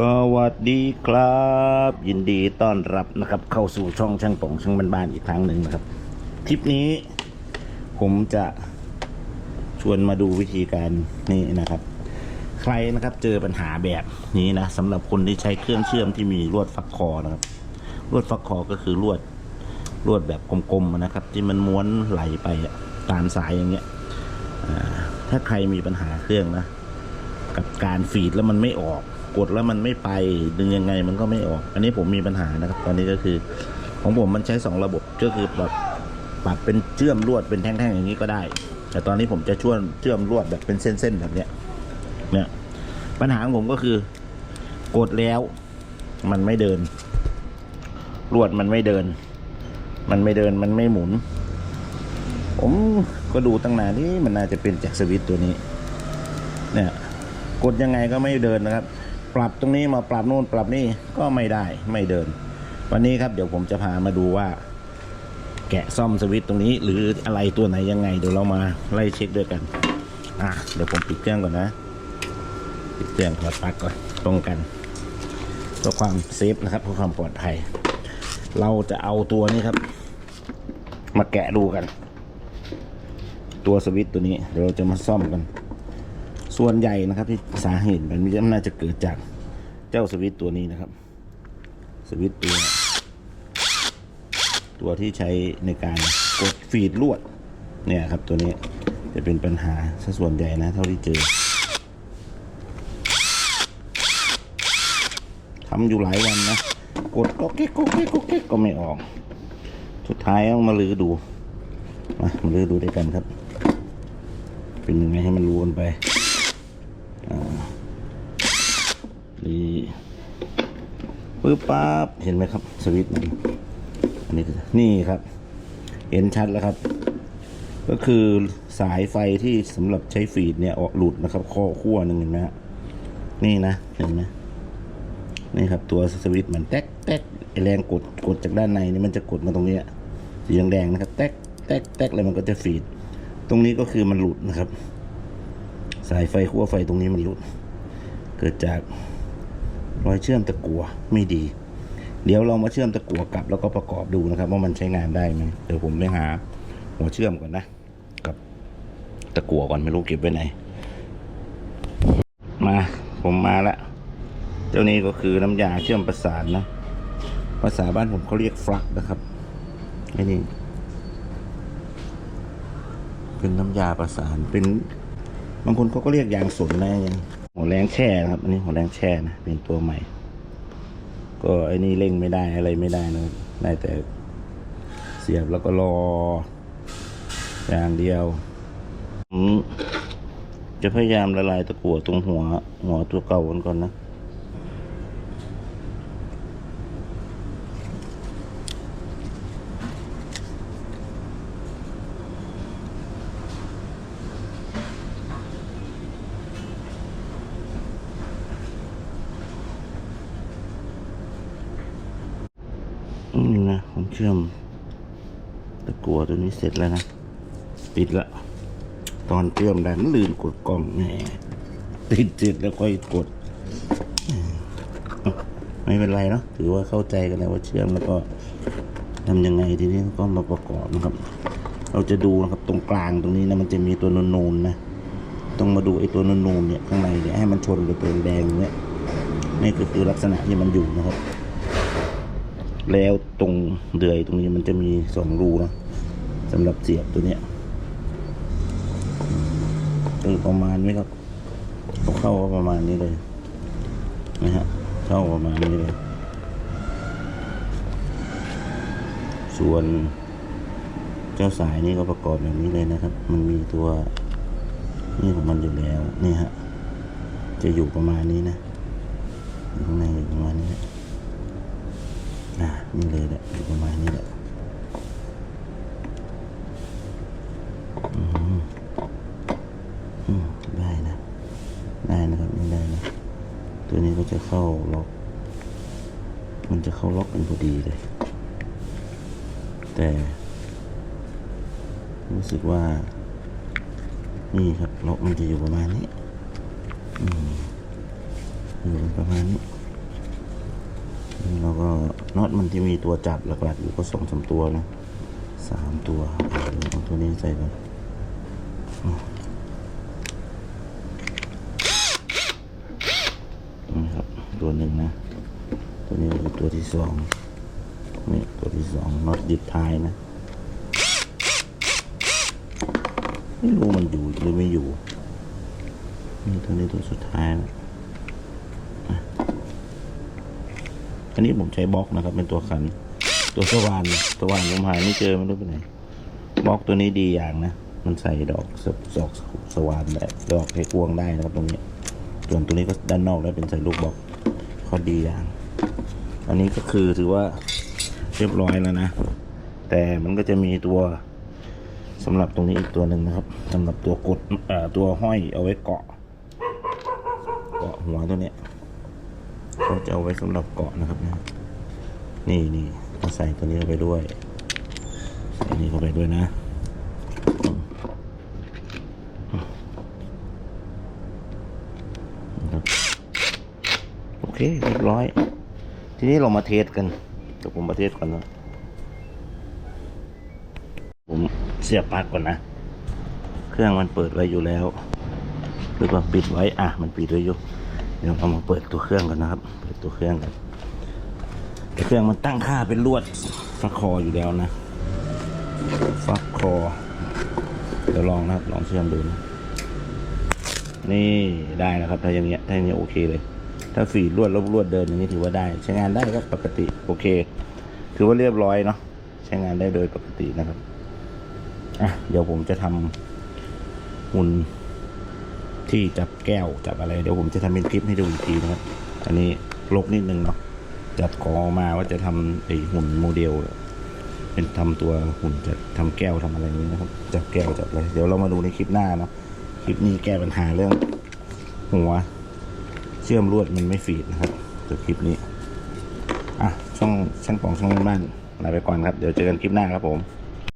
สวัสดีครับ ยินดีต้อนรับนะครับ เข้าสู่ช่องช่างป่องช่างบ้านๆอีกครั้งหนึ่งนะครับ คลิปนี้ ผมจะชวนมาดูวิธีการนี่นะครับ ใครนะครับเจอปัญหาแบบนี้นะสำหรับคนที่ใช้เครื่องเชื่อมที่มีลวดฟักคอนะครับ ลวดฟักคอก็คือลวดลวดแบบกลมๆนะครับ ที่มันม้วนไหลไปตามสายอย่างเงี้ยถ้าใครมีปัญหาเครื่องนะ กับการฟีดแล้วมันไม่ออก กดแล้วมันไม่ไปดึงยังไงมันก็ไม่ออก อันนี้ผมมีปัญหานะครับ ตอนนี้ก็คือ ของผมมันใช้สองระบบก็คือแบบปรับเป็นเชื่อมลวดเป็นแท่งๆอย่างนี้ก็ได้ แต่ตอนนี้ผมจะช่วยเชื่อมลวดแบบเป็นเส้นๆแบบเนี้ยเนี่ยปัญหาของผมก็คือ กดแล้ว มันไม่เดินลวดมันไม่เดิน มันไม่เดินมันไม่หมุน ผมก็ดูตั้งนานนี่มันน่าจะเป็นจากสวิตตัวนี้ เนี่ย กดยังไงก็ไม่เดินนะครับ ปรับตรงนี้มาปรับโน่นปรับนี่ก็ไม่ได้ไม่เดิน วันนี้ครับเดี๋ยวผมจะพามาดูว่า แกะซ่อมสวิตช์ตรงนี้ หรืออะไรตัวไหนยังไงเดี๋ยวเรามาไล่เช็คด้วยกัน อะเดี๋ยวผมปิดเครื่องก่อนนะปิดเครื่องถอดปลั๊กก่อนตรงกันเพื่อความเซฟนะครับเพื่อความปลอดภัย เราจะเอาตัวนี้ครับ มาแกะดูกัน ตัวสวิตช์ตัวนี้เดี๋ยวเราจะมาซ่อมกัน ส่วนใหญ่นะครับที่สาเหตุมันน่าจะเกิดจากเจ้าสวิตตัวนี้นะครับ สวิตตัว ตัวที่ใช้ในการกดฟีดลวด เนี่ยครับตัวนี้จะเป็นปัญหาซะส่วนใหญ่นะ เท่าที่เจอทำอยู่หลายวันนะกดก็เก๊กก็เก๊กก็เก๊กก็ไม่ออก สุดท้ายต้องมาลือดูมามาลือดูด้วยกันครับ เป็นยังไงให้มันรู้กันไป นี่ปึ๊บปั๊บเห็นไหมครับ สวิตช์อันนี้คือนี่ครับ เห็นชัดแล้วครับ ก็คือสายไฟที่สำหรับใช้ฟีดเนี่ยออกหลุดนะครับ ข้อขั้วหนึ่งเห็นไหมฮะนี่นะเห็นไหมนี่ครับ ตัวสวิตช์มันแต๊กแต๊กแรงกดกดจากด้านในนี่มันจะกดมาตรงนี้สีแดงๆนะครับ แต๊กแต๊กแต๊กแล้วมันก็จะฟีด ตรงนี้ก็คือมันหลุดนะครับ สายไฟขั้วไฟตรงนี้มันหลุดเกิดจากรอยเชื่อมตะกัวไม่ดี เดี๋ยวเรามาเชื่อมตะกัวกลับแล้วก็ประกอบดูนะครับ ว่ามันใช้งานได้ไหมเดี๋ยวผมไปหาหัวเชื่อมก่อนนะ กับตะกัวก่อนไม่รู้เก็บไว้ไหน มาผมมาละเจ้านี้ก็คือน้ำยาเชื่อมประสานนะภาษาบ้านผมเขาเรียกฟลักนะครับไอ้นี่เป็นน้ำยาประสานเป็น บางคนเขาก็เรียกยางสนอะยังหัวแรงแช่ครับ อันนี้หัวแรงแช่นะเป็นตัวใหม่ ก็ไอ้นี่เร่งไม่ได้อะไรไม่ได้นะได้แต่เสียบแล้วก็รอ อย่างเดียวผมจะพยายามละลายตะกั่วตรงหัว หัวตัวเก่ากันก่อนนะ นี่นะผมเชื่อมตะกั่วตัวนี้เสร็จแล้วนะปิดละ ตอนเชื่อมได้มันลืมกดกล่องแหมติดเสร็จแล้วค่อยกด ไม่เป็นไรเนาะถือว่าเข้าใจกันแล้วว่าเชื่อมแล้วก็ทำยังไงทีนี้ก็มาประกอบนะครับ เราจะดูนะครับตรงกลางตรงนี้นะมันจะมีตัวนูนๆนะต้องมาดูไอ้ตัวนูนๆเนี่ยข้างในเนี่ยให้มันชนกับตัวแดงเนี่ยนี่ก็คือลักษณะที่มันอยู่นะครับ แล้วตรงเดือยตรงนี้มันจะมีสองรูนะสำหรับเสียบตัวเนี้ยเออประมาณนี้ครับเข้าประมาณนี้เลยนะฮะเข้าประมาณนี้เลย ส่วนเจ้าสายนี่ก็ประกอบแบบนี้เลยนะครับ มันมีตัวนี่ของมันอยู่แล้วนี่ฮะจะอยู่ประมาณนี้นะอยู่ข้างในอยู่ประมาณนี้นะ อ่านี่เลยแหละอยู่ประมาณนี้แหละอืมอืมได้นะ ได้นะครับนี่ได้นะ ตัวนี้ก็จะเข้าล็อก มันจะเข้าล็อกกันพอดีเลย แต่ รู้สึกว่า นี่ครับล็อกมันจะอยู่ประมาณนี้อืมอยู่ประมาณนี้ แล้วก็น็อตมันที่มีตัวจับหลักๆอยู่ก็สองสามตัวนะสามตัวเอาตัวนี้ใส่ก่อนนี่ครับตัวหนึ่งนะ ตัวนี้คือตัวที่สองนี่ตัวที่สองน็อตดิบท้ายนะไม่รู้มันอยู่หรือไม่อยู่นี่ตัวนี้ตัวสุดท้ายนะ อันนี้ผมใช้บล็อกนะครับ เป็นตัวขัน ตัวสว่านสว่านผมหายไม่เจอไม่รู้ไปไหนบล็อกตัวนี้ดีอย่างนะ มันใส่ดอกสดอกสว่านแบบดอกให้กวงได้นะครับตรงนี้ ส่วนตัวนี้ก็ด้านนอกแล้วเป็นใส่ลูกบล็อกข้อดีอย่าง อันนี้ก็คือถือว่าเรียบร้อยแล้วนะ แต่มันก็จะมีตัวสำหรับตรงนี้อีกตัวหนึ่งนะครับสำหรับตัวกดตัวห้อยเอาไว้เกาะเกาะหัวตัวเนี้ย เขาจะเอาไว้สำหรับเกาะนะครับนะนี่นี่ก็ใส่ตัวนี้เข้าไปด้วยใส่นี่เข้าไปด้วยนะโอเคเรียบร้อย ทีนี้เรามาเทสกันเดี๋ยวผมมาเทสก่อนนะผมเสียบปลั๊กก่อนนะ เครื่องมันเปิดไว้อยู่แล้วหรือว่าปิดไว้ อะ มันปิดไว้อยู่ เดี๋ยวเรามาเปิดตัวเครื่องกันนะครับ เปิดตัวเครื่องกันเครื่องมันตั้งค่าเป็นลวดฟักคออยู่แล้วนะ ฟักคอ เดี๋ยวลองนะลองเชื่อมดูนะนี่ได้นะครับ ถ้าอย่างเงี้ยถ้าอย่างเงี้ยโอเคเลย ถ้าฝีลวดลบลวดเดินอย่างนี้ถือว่าได้ ใช้งานได้ครับปกติโอเค ถือว่าเรียบร้อยเนาะใช้งานได้โดยปกตินะครับอะเดี๋ยวผมจะทำหุ่น ที่จับแก้วจับอะไร เดี๋ยวผมจะทำเป็นคลิปให้ดูอีกทีนะครับ อันนี้ลกนิดนึงเนาะจัดขอมาว่าจะทำไอหุ่นโมเดล เป็นทำตัวหุ่นจะทำแก้วทำอะไรนี้นะครับ จับแก้วจับอะไรเดี๋ยวเรามาดูในคลิปหน้าเนาะคลิปนี้แก้ปัญหาเรื่อง หัว เชื่อมลวดมันไม่ฟีดนะครับตัวคลิปนี้อะช่องช่างปองช่องบ้านลาไปก่อนครับ เดี๋ยวเจอกันคลิปหน้าครับผม